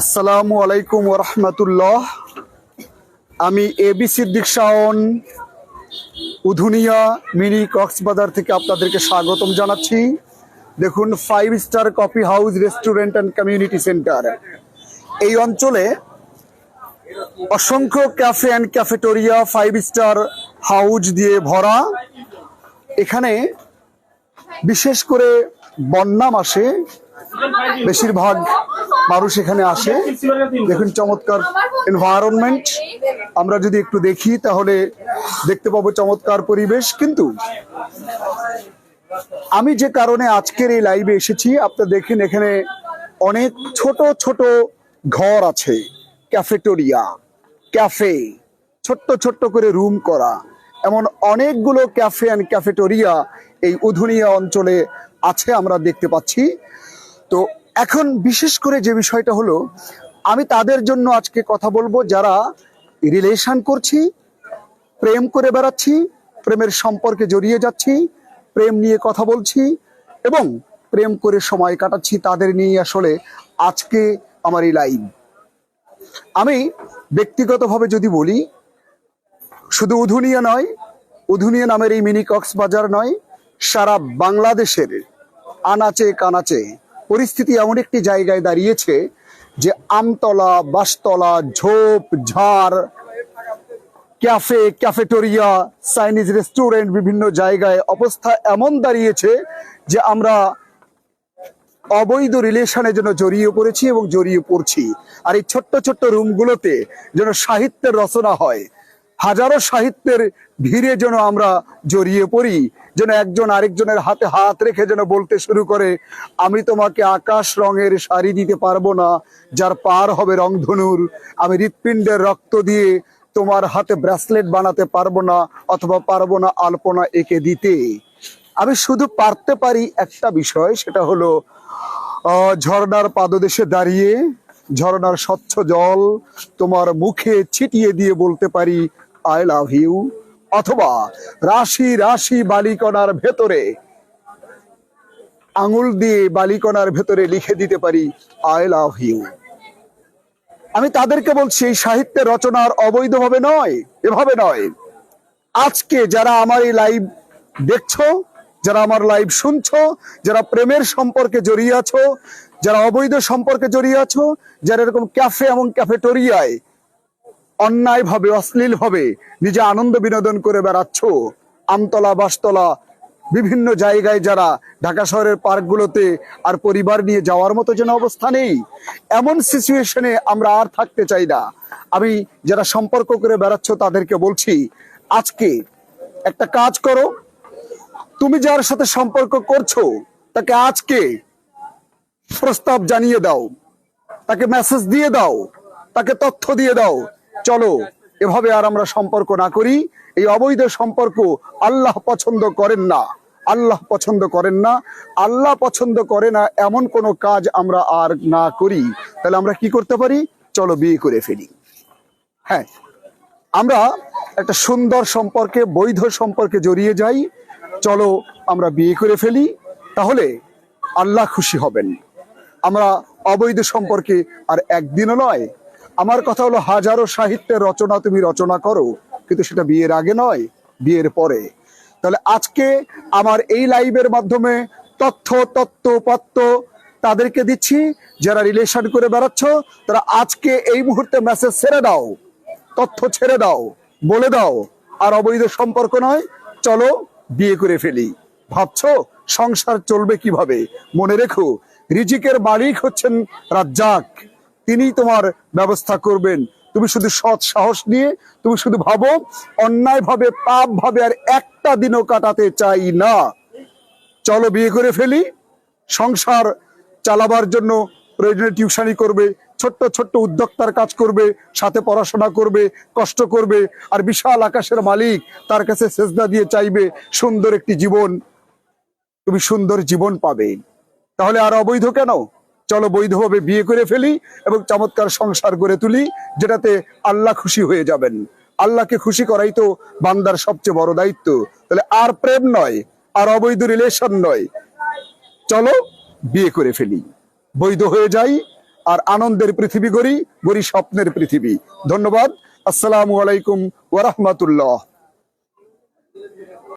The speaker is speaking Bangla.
আসসালামু আলাইকুম ওরহমতুল্লাহ আমি এবি সিদ্দিক শাওন, উধুনিয়া মিনি কক্সবাজার থেকে আপনাদেরকে স্বাগতম জানাচ্ছি। দেখুন five star coffee house restaurant and community centre এই অঞ্চলে অসংখ্য cafe and cafeteria five star house দিয়ে ভরা। এখানে বিশেষ করে বন্যা মাসে বেশিরভাগ মানুষ এখানে আসে। দেখুন চমৎকার এনভায়রনমেন্ট আমরা যদি একটু দেখি, তাহলে দেখতে পাবো চমৎকার পরিবেশ। কিন্তু আমি যে কারণে আজকের এই লাইভে এসেছি, আপনারা দেখেন এখানে অনেক ছোট ছোট ঘর আছে। ক্যাফেটোরিয়া ক্যাফে ছোট্ট ছোট্ট করে রুম করা। এমন অনেকগুলো ক্যাফে অ্যান্ড ক্যাফেটোরিয়া এই উধুনিয়া অঞ্চলে আছে, আমরা দেখতে পাচ্ছি। তো এখন বিশেষ করে যে বিষয়টা হলো, আমি তাদের জন্য আজকে কথা বলব যারা রিলেশন করছি, প্রেম করে বেড়াচ্ছি, প্রেমের সম্পর্কে জড়িয়ে যাচ্ছি, প্রেম নিয়ে কথা বলছি এবং প্রেম করে সময় কাটাচ্ছি তাদের নিয়ে আসলে আজকে আমার এই লাইভ আমি ব্যক্তিগতভাবে যদি বলি, শুধু উধুনিয়া নয়, উধুনিয়া নামের এই মিনি কক্সবাজার নয়, সারা বাংলাদেশের আনাচে কানাচে পরিস্থিতি এমন একটি জায়গায় দাঁড়িয়েছে যে আমতলা, বাসতলা, ঝোপ, ঝাড়, ক্যাফে, ক্যাফেটোরিয়া, চাইনিজ রেস্টুরেন্ট, বিভিন্ন জায়গায় অবস্থা এমন দাঁড়িয়েছে যে আমরা অবৈধ রিলেশনের জন্য জড়িয়ে পড়েছি এবং জড়িয়ে পড়ছি। আর এই ছোট্ট ছোট্ট রুমগুলোতে যেন সাহিত্যের রচনা হয়। হাজারো সাহিত্যের ভিড়ে যেন আমরা জড়িয়ে পড়ি। যেন একজন আরেকজনের হাতে হাত রেখে যেন বলতে শুরু করে, আমি তোমাকে আকাশ রঙের শাড়ি দিতে পারব না, যার পার হবে রংধনুর। আমি হৃৎপিণ্ডের রক্ত দিয়ে তোমার হাতে ব্রেসলেট বানাতে পারব না, অথবা পারব না আলপনা এঁকে দিতে। আমি শুধু পারতে পারি একটা বিষয়, সেটা হলো ঝর্ণার পাদদেশে দাঁড়িয়ে, ঝর্ণার স্বচ্ছ জল তোমার মুখে ছিটিয়ে দিয়ে বলতে পারি আই লাভ ইউ অথবা রাশি রাশি বালিকণার ভেতরে, আঙুল দিয়ে বালিকণার ভেতরে লিখে দিতে পারি আই লাভ ইউ আমি তাদেরকে বলছি, এই সাহিত্যের রচনার অবৈধভাবে নয়, এভাবে নয়। আজকে যারা আমার এই লাইভ দেখছ, যারা আমার লাইভ শুনছো, যারা প্রেমের সম্পর্কে জড়িয়ে আছো, যারা অবৈধ সম্পর্কে জড়িয়ে আছো, যারা এরকম ক্যাফে এবং ক্যাফেটোরিয়ায় অন্যায় ভাবে অশ্লীল ভাবে নিজে আনন্দ বিনোদন করে বেড়াচ্ছ। আমতলা, বাসতলা, বিভিন্ন জায়গায় যারা ঢাকা শহরের পার্কগুলোতে আর পরিবার নিয়ে যাওয়ার মতো যেন অবস্থা নেই, এমন সিচুয়েশনে আমরা আর থাকতে চাই না। আমি যারা সম্পর্ক করে বেড়াচ্ছ তাদেরকে বলছি, আজকে একটা কাজ করো, তুমি যার সাথে সম্পর্ক করছ, তাকে আজকে প্রস্তাব জানিয়ে দাও, তাকে মেসেজ দিয়ে দাও, তাকে তথ্য দিয়ে দাও চলো, এভাবে আর আমরা সম্পর্ক না করি। এই অবৈধ সম্পর্ক আল্লাহ পছন্দ করেন না। আল্লাহ পছন্দ করেন না। আল্লাহ পছন্দ করে না, এমন কোনো কাজ আমরা আর না করি। তাহলে আমরা কি করতে পারি? চলো বিয়ে করে ফেলি। হ্যাঁ আমরা একটা সুন্দর সম্পর্কে, বৈধ সম্পর্কে জড়িয়ে যাই। চলো আমরা বিয়ে করে ফেলি। তাহলে আল্লাহ খুশি হবেন। আমরা অবৈধ সম্পর্কে আর একদিনও নয় আমার কথা হলো হাজারো সাহিত্যের রচনা তুমি রচনা করো, কিন্তু সেটা বিয়ের আগে নয়, বিয়ের পরে। তাহলে আজকে আমার এই লাইভের মাধ্যমে তথ্য, তত্ত্ব পত্র তাদেরকে দিচ্ছি, যারা রিলেশন করে বেড়াচ্ছ, তারা আজকে এই মুহূর্তে মেসেজ ছেড়ে দাও, তথ্য ছেড়ে দাও, বলে দাও। আর অবৈধ সম্পর্ক নয়, চলো বিয়ে করে ফেলি। ভাবছ সংসার চলবে কীভাবে? মনে রেখো, রিজিকের মালিক হচ্ছেন রাজ্জাক। তিনি তোমার ব্যবস্থা করবেন। তুমি শুধু সৎ সাহস নিয়ে, তুমি শুধু ভাবো অন্যায় ভাবে পাপ ভাবে আর একটা দিনও কাটাতে চাই না। চলো বিয়ে করে ফেলি, সংসার চালাবার জন্য প্রয়োজনীয় টিউশনি করবে, ছোট্ট ছোট্ট উদ্যোক্তার কাজ করবে, সাথে পড়াশোনা করবে, কষ্ট করবে, আর বিশাল আকাশের মালিক তার কাছে সেজদা দিয়ে চাইবে, সুন্দর একটি জীবন। তুমি সুন্দর জীবন পাবে। তাহলে আর অবৈধ কেন? চলো বৈধভাবে বিয়ে করে ফেলি এবং চমৎকার সংসার গড়ে তুলি, যেটাতে আল্লাহ খুশি হয়ে যাবেন। আল্লাহকে খুশি করাই তো বান্দার সবচেয়ে বড় দায়িত্ব। তাহলে আর প্রেম নয়, আর অবৈধ রিলেশন নয়। চলো বিয়ে করে ফেলি। বৈধ হয়ে যাই, আর আনন্দের পৃথিবী গড়ি গড়ি স্বপ্নের পৃথিবী। ধন্যবাদ। আসসালামু আলাইকুম ওরহমতুল্লাহ